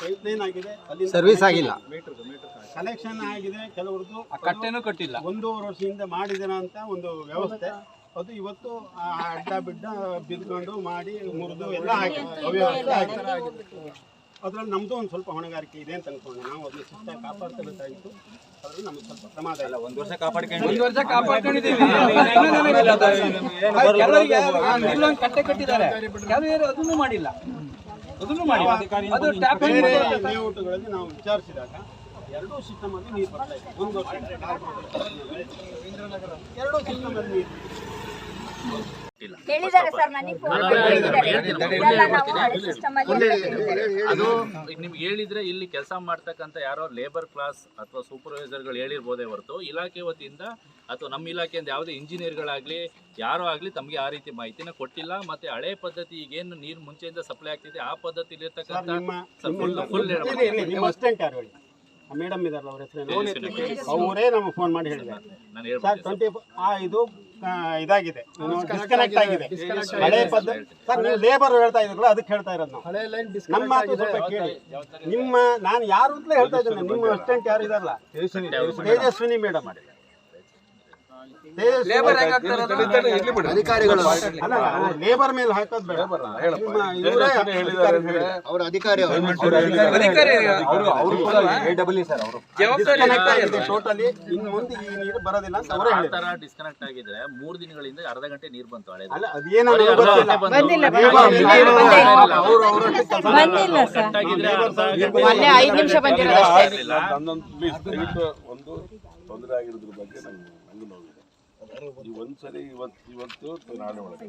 Pipe line ಆಗಿದೆ ಅಲ್ಲಿ service ಆಗಿಲ್ಲ ಕಲೆಕ್ಷನ್ ಆಗಿದೆ ಕೆಲವ್ರದ್ದು ಕಟ್ಟೆನೂ ಕಟ್ಟಿಲ್ಲ ಒಂದೂವರೆ ವರ್ಷದಿಂದ ಮಾಡಿದಿರ ಅಂತ ಒಂದು ವ್ಯವಸ್ಥೆ ಅದು ಇವತ್ತು ಆ ಅಡ್ಡ ಬಿಡ್ಡ ಬಿದ್ಕೊಂಡು ಮಾಡಿ ಮುರಿದು ಎಲ್ಲ ಅವ್ಯವಸ್ಥೆ ಆಗಿದೆ ಅದ್ರಲ್ಲಿ ನಮ್ದು ಒಂದು ಸ್ವಲ್ಪ ಹೊಣೆಗಾರಿಕೆ ಇದೆ ಅಂತ ಅನ್ಕೊಂಡು ನಾವು ಅದನ್ನ ಸುತ್ತ ಕಾಪಾಡ್ಕೋಬೇಕಾಗಿತ್ತು ಅದ್ರಲ್ಲಿ ನಮ್ಗೆ ಸ್ವಲ್ಪ ಪ್ರಮಾದ ಇಲ್ಲ ಒಂದ್ ವರ್ಷ ಕಾಪಾಡ್ಕೊಂಡು ಒಂದ್ ವರ್ಷ ಕಾಪಾಡ್ಕೊಂಡಿದ್ದೀವಿ ಕಟ್ಟೆ ಕಟ್ಟಿದ್ದಾರೆ ಅದನ್ನು ಮಾಡಿಲ್ಲ ಅದನ್ನು ಮಾಡಿ. ಅದು ಟ್ಯಾಪ್ ಬೇರೆ ಲೇಔಟ್ಗಳಲ್ಲಿ ನಾವು ವಿಚಾರಿಸಿದಾಗ ಎರಡೂ ಸಿಸ್ಟಮ್ ಅಲ್ಲಿ ನೀರು ಬರ್ತಾ ಇದೆ. ಒಂದು ವರ್ಷ. ಎರಡೂ ಸಿಸ್ಟಮ್ ಅಲ್ಲಿ ನೀರು ಹೇಳಿದ್ದಾರೆ ಸರ್ ನನಗೆ ಫೋನ್ ಅದು ನಿಮ್ಗೆ ಹೇಳಿದ್ರೆ ಇಲ್ಲಿ ಕೆಲಸ ಮಾಡ್ತಕ್ಕಂಥ ಯಾರೋ ಲೇಬರ್ ಕ್ಲಾಸ್ ಅಥವಾ ಸೂಪರ್ವೈಸರ್ಗಳು ಹೇಳಿರ್ಬೋದೇ ಹೊರತು ಇಲಾಖೆ ವತಿಯಿಂದ ಅಥವಾ ನಮ್ಮ ಇಲಾಖೆಯಿಂದ ಯಾವುದೇ ಇಂಜಿನಿಯರ್ಗಳಾಗಲಿ ಯಾರೋ ಆಗಲಿ ತಮಗೆ ಆ ರೀತಿ ಮಾಹಿತಿನ ಕೊಟ್ಟಿಲ್ಲ ಮತ್ತೆ ಹಳೆ ಪದ್ಧತಿ ಈಗೇನು ನೀರು ಮುಂಚೆಯಿಂದ ಸಪ್ಲೈ ಆಗ್ತಿದೆ ಆ ಪದ್ಧತಿಲಿ ಇರ್ತಕ್ಕಂಥ ಮೇಡಮ್ ಇದಾರಲ್ಲ ಅವ್ರ ಹೆಸರು ಅವರೇ ನಮಗೆ ಫೋನ್ ಮಾಡಿ ಹೇಳಿದ್ದಾರೆ. ಸರ್ ಟ್ವೆಂಟಿ ಆ ಇದು ಇದಾಗಿದೆ. ಡಿಸ್ಕನೆಕ್ಟ್ ಆಗಿದೆ. ಹಳೆ ಪದ್ಧತಿ ಸರ್ ನೀವು ಲೇಬರ್ ಹೇಳ್ತಾ ಇದ್ರಲ್ಲ ಅದಕ್ಕೆ ಹೇಳ್ತಾ ಇರೋದು ನಾವು. ನಮ್ಮ ಮಾತು ಸ್ವಲ್ಪ ಕೇಳಿ. ನಿಮ್ಮ ನಾನು ಯಾರು ಅಂತಲೇ ಹೇಳ್ತಾ ಇದ್ದೇನೆ ನಿಮ್ಮ ಅಸ್ಟೆಂಟ್ ಯಾರು ಇದಾರಲ್ಲ? ತೇಜಸ್ವಿನಿ ಮೇಡಮ್. ಅಧಿಕಾರಿಗಳು ಲೇಬರ್ ಮೇಲೆ ಹಾಕೋದು ಬೇಡ. ಅವರ ಅಧಿಕಾರಿ ಟೋಟಲಿ ಮುಂದೆ ಈ ನೀರು ಬರೋದಿಲ್ಲ ಅಂತ ಅವರೇ ಆ ಹೇಳಿದ್ರು. ಡಿಸ್ಕನೆಕ್ಟ್ ಆಗಿದ್ರೆ ಮೂರು ದಿನಗಳಿಂದ ಅರ್ಧ ಗಂಟೆ ನೀರು ಬಂತು ಹಳೆ ಅಲ್ಲ ಅದೇನೋ ದಯವಿಟ್ಟು ಒಂದು ತೊಂದರೆ ಆಗಿರೋದ್ರ ಬಗ್ಗೆ ನಂಗೆ ನಂಗೆ ಒಂದ್ಸರಿ ಇವತ್ತು ಇವತ್ತು ನಾಳೆ ಒಳಗೆ.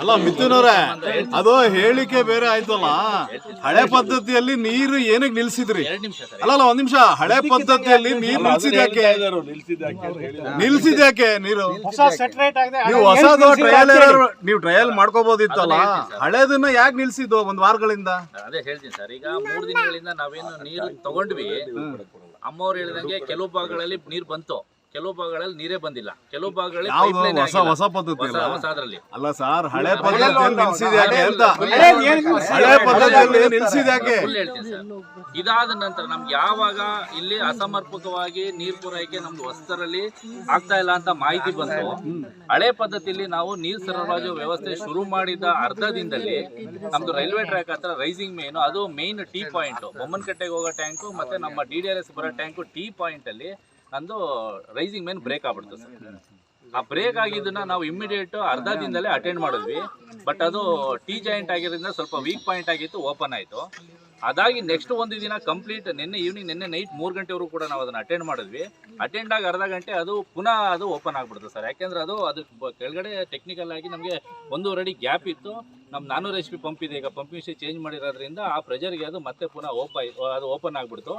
ಅಲ್ಲ ಮಿಥುನ್ ಅವ್ರೆ ಅದು ಹೇಳಿಕೆ ಬೇರೆ ಆಯ್ತಲ್ಲ. ಹಳೆ ಪದ್ಧತಿಯಲ್ಲಿ ನೀರು ಏನಕ್ಕೆ ನಿಲ್ಸಿದ್ರಿ? ಅಲ್ಲಲ್ಲ ಒಂದ್ ನಿಮಿಷ. ಹಳೆ ಪದ್ಧತಿಯಲ್ಲಿ ನೀರು ನಿಲ್ಸಿದ್ಯಾಕೆ ನಿಲ್ಸಿದ್ಯಾಕೆ ನಿಲ್ಸಿದ್ಯಾಕೆ ನೀರು? ಹೊಸ ಸೆಟ್ರೇಟ್ ಆಗಿದೆ. ನೀವು ಹೊಸದು ಟ್ರಯಲ್ ನೀವು ಟ್ರಯಲ್ ಮಾಡ್ಕೋಬಹುದಿತ್ತಲ್ಲ ಹಳೇದನ್ನ ಯಾಕೆ ನಿಲ್ಸಿದ್ದು ಒಂದ್ ವಾರಗಳಿಂದ? ಅದೇ ಹೇಳ್ತೀನಿ ಸರ್. ಈಗ ಮೂರು ದಿನಗಳಿಂದ ನಾವೇನು ನೀರು ತಗೊಂಡ್ವಿ. ಅಮ್ಮವ್ರು ಹೇಳಿದಂಗೆ ಕೆಲವು ಭಾಗಗಳಲ್ಲಿ ನೀರು ಬಂತು. ಕೆಲವು ಭಾಗಗಳಲ್ಲಿ ನೀರೇ ಬಂದಿಲ್ಲ. ಕೆಲವು ಭಾಗಗಳಲ್ಲಿ ಯಾವ್ದು pipeline ಹೊಸ ಆಗಿಲ್ಲ. ಹೊಸ ಪದ್ಧತಿ ಹೊಸ ಅಲ್ಲ ಹೊಸ ಅದ್ರಲ್ಲಿ ಅಲ್ಲ ಸರ್ ಹಳೆ ಪದ್ಧತಿಯಲ್ಲಿ ನಿಲ್ಸಿದ್ಯಾಕೆ ಅಂತ? ಹಳೆ ಪದ್ಧತಿಯಲ್ಲಿ ನಿಲ್ಸಿದ್ಯಾಕೆ? ಫುಲ್ ಹೇಳ್ತೀನಿ ಸರ್. ಇದಾದ ನಂತರ ನಮ್ಗೆ ಯಾವಾಗ ಇಲ್ಲಿ ಅಸಮರ್ಪಕವಾಗಿ ನೀರ್ ಪೂರೈಕೆ ನಮ್ದು ಹೊಸದರಲ್ಲಿ ಆಗ್ತಾ ಇಲ್ಲ ಅಂತ ಮಾಹಿತಿ ಬಂತು. ಹಳೆ ಪದ್ಧತಿಯಲ್ಲಿ ನಾವು ನೀರ್ ಸರಬರಾಜು ವ್ಯವಸ್ಥೆ ಶುರು ಮಾಡಿದ ಅರ್ಧ ದಿನದಲ್ಲಿ ನಮ್ದು ರೈಲ್ವೆ ಟ್ರ್ಯಾಕ್ ಹತ್ರ ರೈಸಿಂಗ್ ಮೇನ್ ಅದು ಮೇನ್ ಟೀ ಪಾಯಿಂಟ್ ಬೊಮ್ಮನಕಟ್ಟೆಗೆ ಹೋಗೋ ಟ್ಯಾಂಕು ಮತ್ತೆ ನಮ್ಮ ಡಿ ಡಿ ಆರ್ ಎಸ್ ಬರೋ ಟ್ಯಾಂಕು ಟೀ ಪಾಯಿಂಟ್ ಅಲ್ಲಿ ನಂದು ರೈಸಿಂಗ್ ಮೇನ್ ಬ್ರೇಕ್ ಆಗ್ಬಿಡ್ತು ಸರ್. ಆ ಬ್ರೇಕ್ ಆಗಿದ್ದನ್ನ ನಾವು ಇಮಿಡಿಯೇಟ್ ಅರ್ಧ ದಿನದಲ್ಲೇ ಅಟೆಂಡ್ ಮಾಡಿದ್ವಿ. ಬಟ್ ಅದು ಟಿ ಜಾಯಿಂಟ್ ಆಗಿರೋದ್ರಿಂದ ಸ್ವಲ್ಪ ವೀಕ್ ಪಾಯಿಂಟ್ ಆಗಿತ್ತು ಓಪನ್ ಆಯಿತು. ಅದಾಗಿ ನೆಕ್ಸ್ಟ್ ಒಂದು ದಿನ ಕಂಪ್ಲೀಟ್ ನಿನ್ನೆ ಈವ್ನಿಂಗ್ ನಿನ್ನೆ ನೈಟ್ ಮೂರು ಗಂಟೆವರೆಗೂ ಕೂಡ ನಾವು ಅದನ್ನ ಅಟೆಂಡ್ ಮಾಡಿದ್ವಿ. ಅಟೆಂಡ್ ಆಗಿ ಅರ್ಧ ಗಂಟೆ ಅದು ಪುನಃ ಅದು ಓಪನ್ ಆಗಿಬಿಡುತ್ತೆ ಸರ್ ಯಾಕೆಂದ್ರೆ ಅದು ಅದು ಕೆಳಗಡೆ ಟೆಕ್ನಿಕಲ್ ಆಗಿ ನಮಗೆ ಒಂದೂವರೆ ಅಡಿ ಗ್ಯಾಪ್ ಇತ್ತು. ನಮ್ಮ ನಾನ್ನೂರು ಎಚ್ ಪಿ ಪಂಪ್ ಇದೆ, ಈಗ ಪಂಪ್ ಮಿಷಿನ್ ಚೇಂಜ್ ಮಾಡಿರೋದ್ರಿಂದ ಆ ಪ್ರೆಷರ್ಗೆ ಅದು ಮತ್ತೆ ಪುನಃ ಓಪನ್ ಅದು ಓಪನ್ ಆಗಿಬಿಡ್ತು.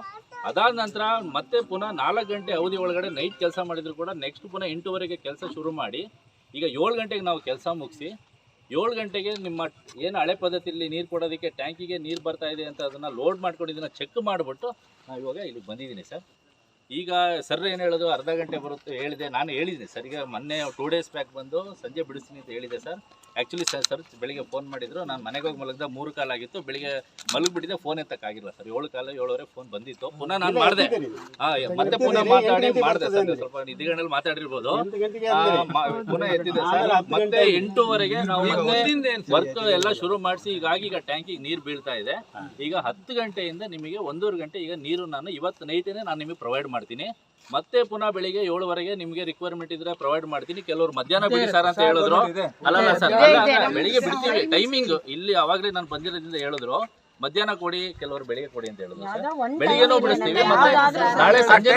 ಅದಾದ ನಂತರ ಮತ್ತೆ ಪುನಃ ನಾಲ್ಕು ಗಂಟೆ ಅವಧಿ ಒಳಗಡೆ ನೈಟ್ ಕೆಲಸ ಮಾಡಿದ್ರು ಕೂಡ ನೆಕ್ಸ್ಟ್ ಪುನಃ ಎಂಟೂವರೆಗೆ ಕೆಲಸ ಶುರು ಮಾಡಿ, ಈಗ ಏಳು ಗಂಟೆಗೆ ನಾವು ಕೆಲಸ ಮುಗಿಸಿ ಏಳು ಗಂಟೆಗೆ ನಿಮ್ಮ ಏನು ಹಳೆ ಪದ್ಧತಿಯಲ್ಲಿ ನೀರು ಕೊಡೋದಕ್ಕೆ ಟ್ಯಾಂಕಿಗೆ ನೀರು ಬರ್ತಾ ಇದೆ ಅಂತ ಅದನ್ನು ಲೋಡ್ ಮಾಡ್ಕೊಂಡು ಇದನ್ನು ಚೆಕ್ ಮಾಡಿಬಿಟ್ಟು ನಾವು ಇವಾಗ ಇಲ್ಲಿಗೆ ಬಂದಿದ್ದೀನಿ ಸರ್. ಈಗ ಸರ್ ಏನು ಹೇಳೋದು? ಅರ್ಧ ಗಂಟೆ ಬರುತ್ತೆ ಹೇಳಿದೆ. ನಾನು ಹೇಳಿದ್ದೆ ಸರ್. ಈಗ ಮೊನ್ನೆ ಟೂ ಡೇಸ್ ಬ್ಯಾಕ್ ಬಂದು ಸಂಜೆ ಬಿಡಿಸ್ತೀನಿ ಅಂತ ಹೇಳಿದೆ ಸರ್. ಆ್ಯಕ್ಚುಲಿ ಸರ್ ಸರ್ ಬೆಳಿಗ್ಗೆ ಫೋನ್ ಮಾಡಿದ್ರು. ನಾನು ಮನೆಗೆ ಹೋಗಿ ಮಲಗಿದ ಮೂರು ಕಾಲ ಆಗಿತ್ತು. ಬೆಳಿಗ್ಗೆ ಮಲಗಿಬಿಟ್ಟಿದೆ ಫೋನ್ ಎತ್ತಕ್ಕಾಗಿಲ್ಲ ಸರ್. ಏಳು ಕಾಲ ಏಳುವರೆ ಫೋನ್ ಬಂದಿತ್ತು. ಪುನಃ ನಾನು ಮಾಡಿದೆ. ಹಾಂ ಮತ್ತೆ ಪುನಃ ಮಾತಾಡಿ ಮಾಡಿದೆ ಸರ್. ಸ್ವಲ್ಪ ನಿಧಿಗಣ್ಣಲ್ಲಿ ಮಾತಾಡಿರ್ಬೋದು. ಪುನಃ ಎತ್ತಿದೆ ಸರ್. ಮತ್ತೆ ಎಂಟೂವರೆಗೆ ನಾವು ವರ್ಕ್ ಎಲ್ಲ ಶುರು ಮಾಡಿಸಿ ಹೀಗಾಗಿ ಈಗ ಟ್ಯಾಂಕಿಗೆ ನೀರು ಬೀಳ್ತಾ ಇದೆ. ಈಗ ಹತ್ತು ಗಂಟೆಯಿಂದ ನಿಮಗೆ ಒಂದೂವರೆ ಗಂಟೆ ಈಗ ನೀರು ನಾನು ಇವತ್ತು ನೈಟೇನೆ ನಾನು ನಿಮಗೆ ಪ್ರೊವೈಡ್ ಮಾಡ್ತೀನಿ. ಮತ್ತೆ ಪುನಃ ಬೆಳಿಗ್ಗೆ ಏಳುವರೆಗೆ ನಿಮಗೆ ರಿಕ್ವೈರ್ಮೆಂಟ್ ಇದ್ರೆ ಪ್ರೊವೈಡ್ ಮಾಡ್ತೀನಿ. ಕೆಲವರು ಮಧ್ಯಾಹ್ನ ಬಿಡಿ ಸರ್ ಅಂತ ಹೇಳಿದ್ರು. ಅಲ್ಲಲ್ಲ ಸರ್ ಬೆಳಿಗ್ಗೆ ಬಿಡ್ತೀವಿ ಟೈಮಿಂಗ್ ಇಲ್ಲಿ ಅವಾಗಲೇ ನಾನು ಬಂದಿರೋದ್ರಿಂದ ಹೇಳಿದ್ರು. ಮಧ್ಯಾಹ್ನ ಕೊಡಿ ಕೆಲವರು ಬೆಳಿಗ್ಗೆ ಕೊಡಿ ಅಂತ ಹೇಳಿದ್ರು ಬೆಳಿಗ್ಗೆ ಬೆಳಿಗ್ಗೆನೂ ಬಿಡಿಸ್ತೀವಿ ಮತ್ತೆ ನಾಳೆ ಸಂಜೆ